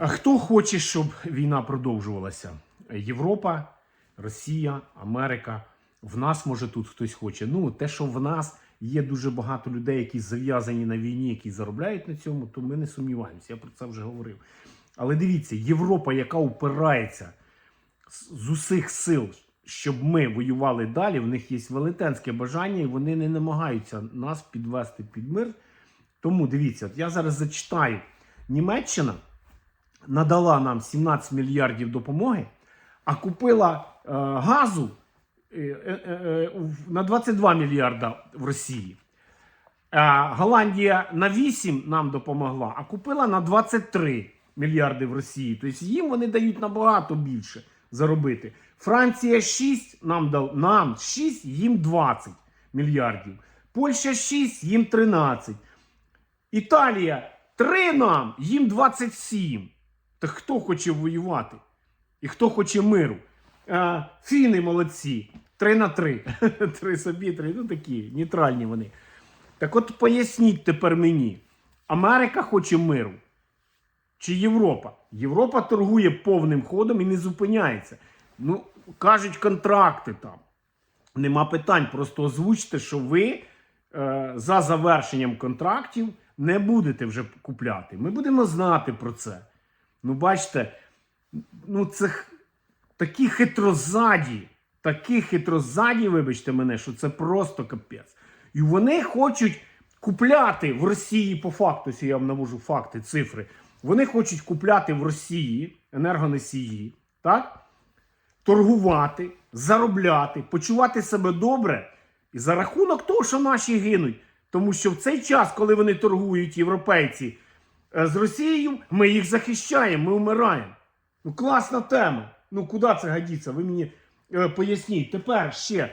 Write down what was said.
Хто хоче, щоб війна продовжувалася? Європа, Росія, Америка. В нас може тут хтось хоче. Ну, те, що в нас є дуже багато людей, які зав'язані на війні, які заробляють на цьому, то ми не сумніваємося. Я про це вже говорив. Але дивіться, Європа, яка упирається з усіх сил, щоб ми воювали далі, в них є велетенське бажання, і вони не намагаються нас підвести під мир. Тому дивіться, от я зараз зачитаю. Німеччина надала нам 17 мільярдів допомоги, а купила е, газу е, е, е, на 22 мільярда в Росії. Е, Голландія на 8 нам допомогла, а купила на 23 мільярди в Росії. Тобто їм вони дають набагато більше заробити. Франція 6 нам дав нам 6, їм 20 мільярдів. Польща 6, їм 13. Італія 3 нам, їм 27. Так хто хоче воювати? І хто хоче миру? Фіни молодці. 3 на 3. 3 собі, 3. Ну такі, нейтральні вони. Так от поясніть тепер мені: Америка хоче миру чи Європа? Європа торгує повним ходом і не зупиняється. Ну, кажуть, контракти там. Нема питань. Просто озвучте, що ви е, за завершенням контрактів не будете вже купляти. Ми будемо знати про це. Ну, бачите, ну це такі хитрозаді, такі хитрозаді, вибачте мене, що це просто капець. І вони хочуть купляти в Росії по факту, я вам навожу факти, цифри. Вони хочуть купляти в Росії енергоносії, так? торгувати, заробляти, почувати себе добре і за рахунок того, що наші гинуть. Тому що в цей час, коли вони торгують європейці з Росією, ми їх захищаємо, ми вмираємо. Ну, класна тема. Ну, куди це годиться? Ви мені е, поясніть. Тепер ще